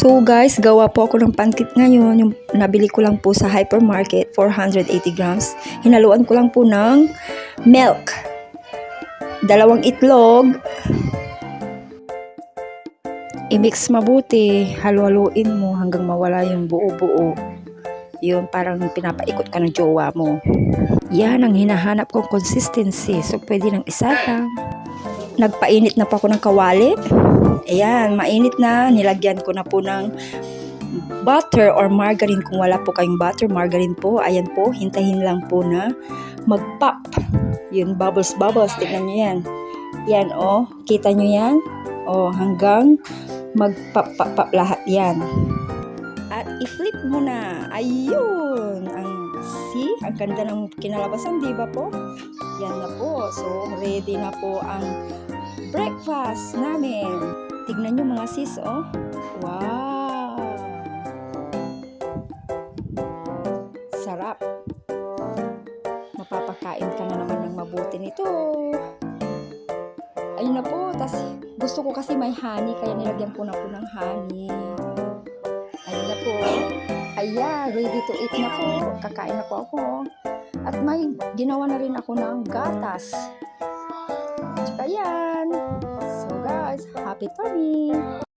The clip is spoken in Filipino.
So guys, gawa po ako ng pancake ngayon. Yung nabili ko lang po sa hypermarket, 480 grams. Hinaluan ko lang po ng milk. Dalawang itlog. I-mix mabuti. Halo-haluin mo hanggang mawala yung buo-buo. Yun, parang pinapaikot ka ng jowa mo. Yan ang hinahanap kong consistency. So, pwede ng isa lang. Nagpainit na po ako ng kawali. Ayan, mainit na. Nilagyan ko na po ng butter or margarine. Kung wala po kayong butter, margarine po. Ayan po, hintahin lang po na mag-pop. Yun, bubbles, bubbles. Tignan nyo yan. Yan, oh. Kita nyo yan? Oh, hanggang mag-pop-pop-pop lahat yan. At i-flip mo na. Ayun. Ang, see? Ang ganda ng kinalabasan, di ba po? Yan na po. So, ready na po ang breakfast namin. Tignan nyo mga sis, oh. Wow! Sarap. Mapapakain ka na naman ng mabuti nito. Ayun na po. Tas gusto ko kasi may honey, kaya nilagyan ko na po ng honey. Ayun na po. Ayan, ready to eat na po. Kakain na po ako. At may ginawa na rin ako ng gatas. Tsaka yan. Happy tummy!